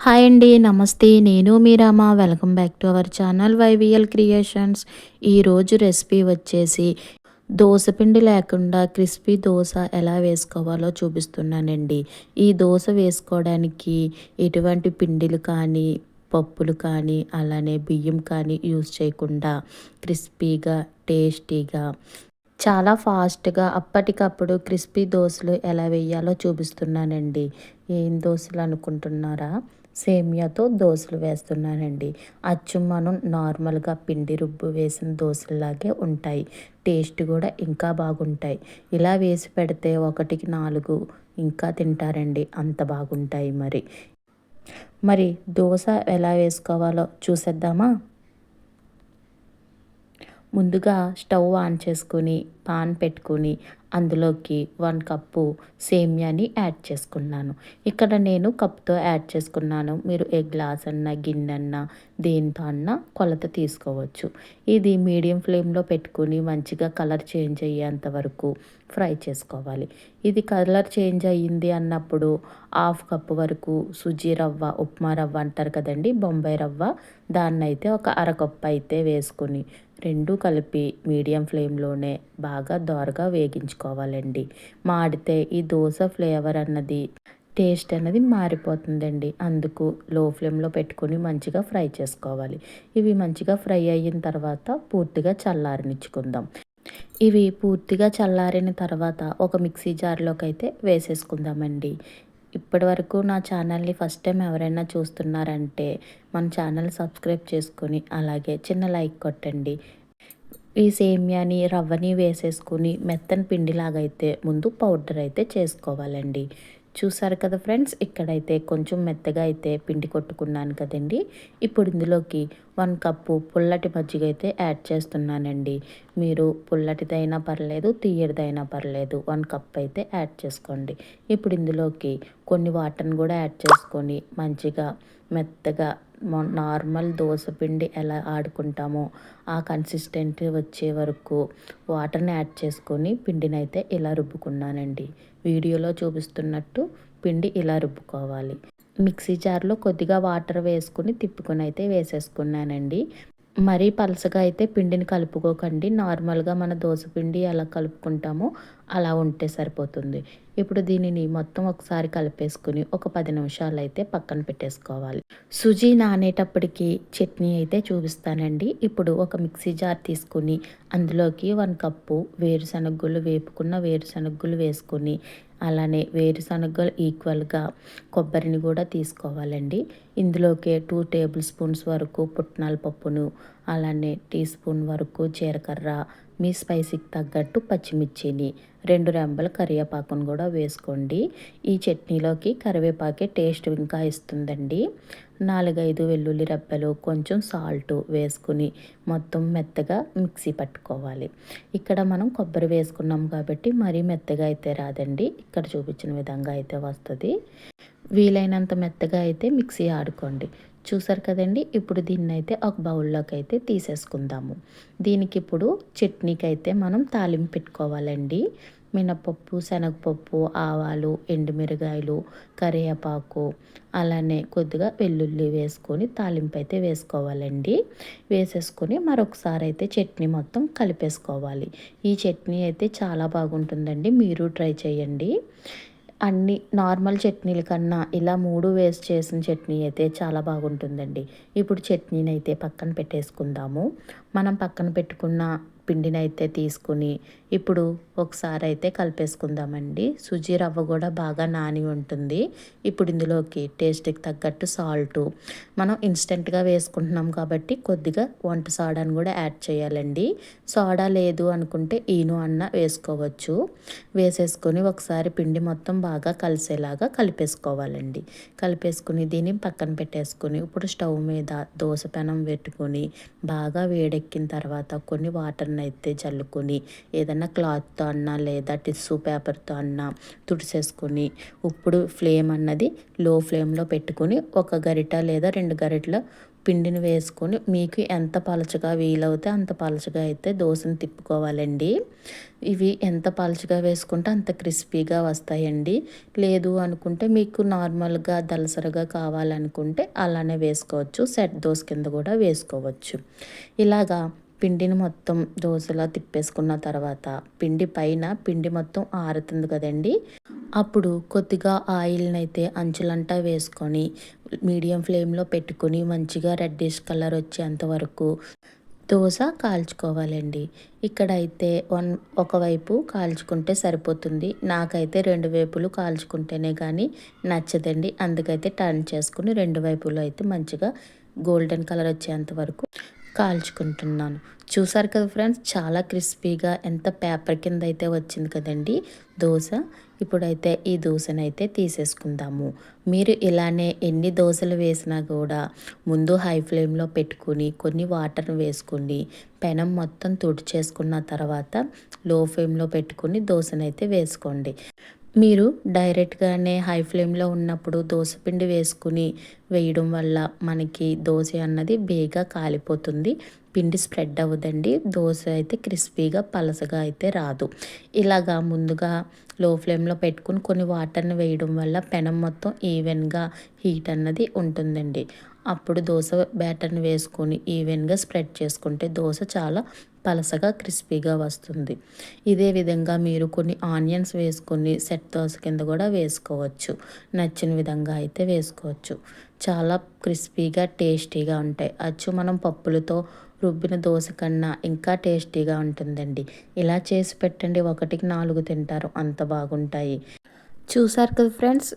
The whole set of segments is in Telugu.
హాయ్ అండి నమస్తే. నేను Meerama welcome back to our channel YVL creations. ఈరోజు రెసిపీ వచ్చేసి దోశపిండి లేకుండా క్రిస్పీ దోశ ఎలా వేసుకోవాలో చూపిస్తున్నానండి. ఈ దోశ వేసుకోవడానికి ఎటువంటి పిండిలు కానీ పప్పులు కానీ అలానే బియ్యం కానీ యూజ్ చేయకుండా క్రిస్పీగా టేస్టీగా చాలా ఫాస్ట్గా అప్పటికప్పుడు క్రిస్పీ దోశలు ఎలా వేయాలో చూపిస్తున్నానండి. ఏం దోశలు అనుకుంటున్నారా? సేమియాతో దోశలు వేస్తున్నానండి. అచ్చు మనం నార్మల్గా పిండి రుబ్బు వేసిన దోశలాగే ఉంటాయి. టేస్ట్ కూడా ఇంకా బాగుంటాయి. ఇలా వేసి పెడితే ఒకటికి నాలుగు ఇంకా తింటారండి. అంత బాగుంటాయి మరి. మరి దోశ ఎలా వేసుకోవాలో చూసేద్దామా? ముందుగా స్టవ్ ఆన్ చేసుకుని పాన్ పెట్టుకుని అందులోకి వన్ కప్పు సేమ్యాని యాడ్ చేసుకున్నాను. ఇక్కడ నేను కప్తో యాడ్ చేసుకున్నాను. మీరు ఏ గ్లాస్ అన్నా గిన్నె అన్నా దేనితో అన్నా కొలత తీసుకోవచ్చు. ఇది మీడియం ఫ్లేమ్లో పెట్టుకుని మంచిగా కలర్ చేంజ్ అయ్యేంత వరకు ఫ్రై చేసుకోవాలి. ఇది కలర్ చేంజ్ అయ్యింది అన్నప్పుడు హాఫ్ కప్ వరకు సుజీ రవ్వ ఉప్మా రవ్వ అంటారు కదండి బొంబాయి రవ్వ. దాన్నైతే ఒక అరకప్పు అయితే వేసుకుని రెండు కలిపి మీడియం ఫ్లేమ్లోనే బాగా దోరగా వేగించుకోవాలండి. మాడితే ఈ దోశ ఫ్లేవర్ అన్నది టేస్ట్ అనేది మారిపోతుందండి. అందుకు లో ఫ్లేమ్లో పెట్టుకొని మంచిగా ఫ్రై చేసుకోవాలి. ఇవి మంచిగా ఫ్రై అయిన తర్వాత పూర్తిగా చల్లారనిచ్చుకుందాం. ఇవి పూర్తిగా చల్లారిన తర్వాత ఒక మిక్సీ జార్లోకి అయితే వేసేసుకుందామండి. ఇప్పటి వరకు నా ఛానల్ని ఫస్ట్ టైం ఎవరైనా చూస్తున్నారంటే మన ఛానల్ సబ్స్క్రైబ్ చేసుకొని అలాగే చిన్న లైక్ కొట్టండి. ఈ సేమియాని రవ్వని వేసేసుకుని మెత్తని పిండిలాగైతే ముందు పౌడర్ అయితే చేసుకోవాలండి. చూసారు కదా ఫ్రెండ్స్ ఇక్కడైతే కొంచెం మెత్తగా అయితే పిండి కొట్టుకున్నాను కదండి. ఇప్పుడు ఇందులోకి వన్ కప్పు పుల్లటి మజ్జిగ అయితే యాడ్ చేస్తున్నానండి. మీరు పుల్లటిదైనా పర్లేదు తీయటిదైనా పర్లేదు వన్ కప్ అయితే యాడ్ చేసుకోండి. ఇప్పుడు ఇందులోకి కొన్ని వాటర్ని కూడా యాడ్ చేసుకొని మంచిగా మెత్తగా నార్మల్ దోశ పిండి ఎలా ఆడుకుంటామో ఆ కన్సిస్టెంట్ వచ్చే వరకు వాటర్ని యాడ్ చేసుకొని పిండిని అయితే ఇలా రుబ్బుకున్నానండి. వీడియోలో చూపిస్తున్నట్టు పిండి ఇలా రుబ్బుకోవాలి. మిక్సీ జార్లో కొద్దిగా వాటర్ వేసుకుని తిప్పుకొని అయితే వేసేసుకున్నానండి. మరీ పలసగా అయితే పిండిని కలుపుకోకండి. నార్మల్గా మన దోశ పిండి ఎలా కలుపుకుంటామో. అలా ఉంటే సరిపోతుంది. ఇప్పుడు దీనిని మొత్తం ఒకసారి కలిపేసుకుని ఒక పది నిమిషాలు అయితే పక్కన పెట్టేసుకోవాలి. సుజీ నానేటప్పటికి చట్నీ అయితే చూపిస్తానండి. ఇప్పుడు ఒక మిక్సీ జార్ తీసుకుని అందులోకి వన్ కప్పు వేరుశనగులు వేపుకున్న వేరుశనగులు వేసుకొని అలానే వేరుశనగలు ఈక్వల్గా కొబ్బరిని కూడా తీసుకోవాలండి. ఇందులోకి టూ టేబుల్ స్పూన్స్ వరకు పుట్నాల పప్పును అలానే టీ స్పూన్ వరకు జీలకర్ర మీ స్పైసీకి తగ్గట్టు పచ్చిమిర్చిని రెండు రెంబల కరివేపాకును కూడా వేసుకోండి. ఈ చట్నీలోకి కరివేపాకే టేస్ట్ ఇంకా ఇస్తుందండి. నాలుగైదు వెల్లుల్లి రెబ్బలు కొంచెం సాల్ట్ వేసుకుని మొత్తం మెత్తగా మిక్సీ పట్టుకోవాలి. ఇక్కడ మనం కొబ్బరి వేసుకున్నాం కాబట్టి మరీ మెత్తగా అయితే రాదండి. ఇక్కడ చూపించిన విధంగా అయితే వస్తుంది. వీలైనంత మెత్తగా అయితే మిక్సీ ఆడుకోండి. చూసారు కదండి? ఇప్పుడు దీన్ని అయితే ఒక బౌల్లోకి అయితే తీసేసుకుందాము. దీనికి ఇప్పుడు చట్నీకి అయితే మనం తాలింపు పెట్టుకోవాలండి. మినపప్పు శనగపప్పు ఆవాలు ఎండుమిరగాయలు కరివేపాకు అలానే కొద్దిగా వెల్లుల్లి వేసుకొని తాలింపు అయితే వేసుకోవాలండి. వేసేసుకొని మరొకసారి అయితే చట్నీ మొత్తం కలిపేసుకోవాలి. ఈ చట్నీ అయితే చాలా బాగుంటుందండి. మీరు ట్రై చేయండి. అన్ని నార్మల్ చట్నీల కన్నా ఇలా మూడు వేస్ట్ చేసిన చట్నీ అయితే చాలా బాగుంటుందండి. ఇప్పుడు చట్నీని అయితే పక్కన పెట్టేసుకుందాము. మనం పక్కన పెట్టుకున్న పిండిని అయితే తీసుకుని ఇప్పుడు ఒకసారి అయితే కలిపేసుకుందామండి. సుజీ రవ్వ కూడా బాగా నాని ఉంటుంది. ఇప్పుడు ఇందులోకి టేస్ట్కి తగ్గట్టు సాల్ట్. మనం ఇన్స్టెంట్గా వేసుకుంటున్నాం కాబట్టి కొద్దిగా వంట సోడాను కూడా యాడ్ చేయాలండి. సోడా లేదు అనుకుంటే ఈను అన్న వేసుకోవచ్చు. వేసేసుకొని ఒకసారి పిండి మొత్తం బాగా కలిసేలాగా కలిపేసుకోవాలండి. కలిపేసుకుని దీన్ని పక్కన పెట్టేసుకొని ఇప్పుడు స్టవ్ మీద దోశ పెనం పెట్టుకొని బాగా వేడెక్కిన తర్వాత కొన్ని వాటర్ని అయితే చల్లుకొని ఏదైనా క్లాత్తో అన్నా లేదా టిష్యూ పేపర్తో అన్నా తుడిసేసుకుని ఇప్పుడు ఫ్లేమ్ అన్నది లో ఫ్లేమ్లో పెట్టుకొని ఒక గరిట లేదా రెండు గరిటల పిండిని వేసుకొని మీకు ఎంత పలచగా వీలవుతే అంత పలచగా అయితే దోశను తిప్పుకోవాలండి. ఇవి ఎంత పలచగా వేసుకుంటే అంత క్రిస్పీగా వస్తాయండి. లేదు అనుకుంటే మీకు నార్మల్గా దలసరగా కావాలనుకుంటే అలానే వేసుకోవచ్చు. సెట్ దోశ కింద కూడా వేసుకోవచ్చు. ఇలాగా పిండిని మొత్తం దోశలా తిప్పేసుకున్న తర్వాత పిండి పైన పిండి మొత్తం ఆరుతుంది కదండి. అప్పుడు కొద్దిగా ఆయిల్ని అయితే అంచులంటా వేసుకొని మీడియం ఫ్లేమ్లో పెట్టుకొని మంచిగా రెడ్డిష్ కలర్ వచ్చేంత వరకు దోశ కాల్చుకోవాలండి. ఇక్కడైతే వన్ ఒకవైపు కాల్చుకుంటే సరిపోతుంది. నాకైతే రెండు వైపులు కాల్చుకుంటేనే కానీ నచ్చదండి. అందుకైతే టర్న్ చేసుకుని రెండు వైపులు అయితే మంచిగా గోల్డెన్ కలర్ వచ్చేంత వరకు కాల్చుకుంటున్నాను. చూసారు కదా ఫ్రెండ్స్ చాలా క్రిస్పీగా ఎంత పేపర్ కింద అయితే వచ్చింది కదండి దోశ. ఇప్పుడైతే ఈ దోశనైతే తీసేసుకుందాము. మీరు ఇలానే ఎన్ని దోశలు వేసినా కూడా ముందు హై ఫ్లేమ్లో పెట్టుకుని కొన్ని వాటర్ని వేసుకుని పెనం మొత్తం తుడిచేసుకున్న తర్వాత లో ఫ్లేమ్లో పెట్టుకుని దోశనైతే వేసుకోండి. మీరు డైరెక్ట్గానే హై ఫ్లేమ్లో ఉన్నప్పుడు దోశ పిండి వేసుకుని వేయడం వల్ల మనకి దోశ అన్నది బేగా కాలిపోతుంది. పిండి స్ప్రెడ్ అవ్వదండి. దోశ అయితే క్రిస్పీగా పలసగా అయితే రాదు. ఇలాగా ముందుగా లో ఫ్లేమ్లో పెట్టుకుని కొన్ని వాటర్ని వేయడం వల్ల పెనం మొత్తం ఈవెన్గా హీట్ అన్నది ఉంటుందండి. అప్పుడు దోశ బ్యాటర్ని వేసుకొని ఈవెన్గా స్ప్రెడ్ చేసుకుంటే దోశ చాలా పలసగా క్రిస్పీగా వస్తుంది. ఇదే విధంగా మీరు కొన్ని ఆనియన్స్ వేసుకొని సెట్ దోశ కింద కూడా వేసుకోవచ్చు. నచ్చిన విధంగా అయితే వేసుకోవచ్చు. చాలా క్రిస్పీగా టేస్టీగా ఉంటాయి. అచ్చు మనం పప్పులతో రుబ్బిన దోశ కన్నా ఇంకా టేస్టీగా ఉంటుందండి. ఇలా చేసి పెట్టండి ఒకటికి నాలుగు తింటారు అంత బాగుంటాయి. చూసారు కదా ఫ్రెండ్స్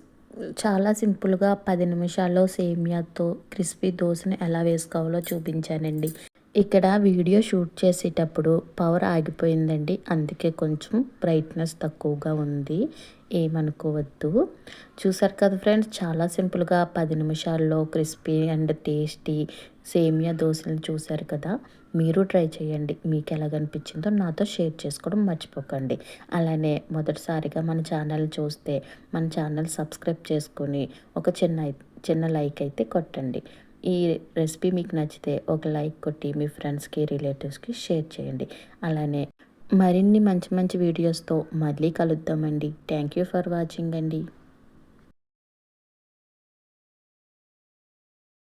చాలా సింపుల్గా పది నిమిషాల్లో సేమియాతో క్రిస్పీ దోశను ఎలా వేసుకోవాలో చూపించానండి. ఇక్కడ వీడియో షూట్ చేసేటప్పుడు పవర్ ఆగిపోయిందండి. అందుకే కొంచెం బ్రైట్నెస్ తక్కువగా ఉంది. ఏమనుకోవద్దు. చూసారు కదా ఫ్రెండ్స్ చాలా సింపుల్గా పది నిమిషాల్లో క్రిస్పీ అండ్ టేస్టీ సేమియా దోశలు చూసారు కదా? మీరు ట్రై చేయండి. మీకు ఎలాగనిపించిందో నాతో షేర్ చేసుకోవడం మర్చిపోకండి. అలానే మొదటిసారిగా మన ఛానల్ చూస్తే మన ఛానల్ సబ్స్క్రైబ్ చేసుకొని ఒక చిన్న చిన్న లైక్ అయితే కొట్టండి. ఈ రెసిపీ మీకు నచ్చితే ఒక లైక్ కొట్టి మీ ఫ్రెండ్స్కి రిలేటివ్స్కి షేర్ చేయండి. అలానే మరిన్ని మంచి మంచి వీడియోస్తో మళ్ళీ కలుద్దామండి. థ్యాంక్ యూ ఫర్ వాచింగ్ అండి.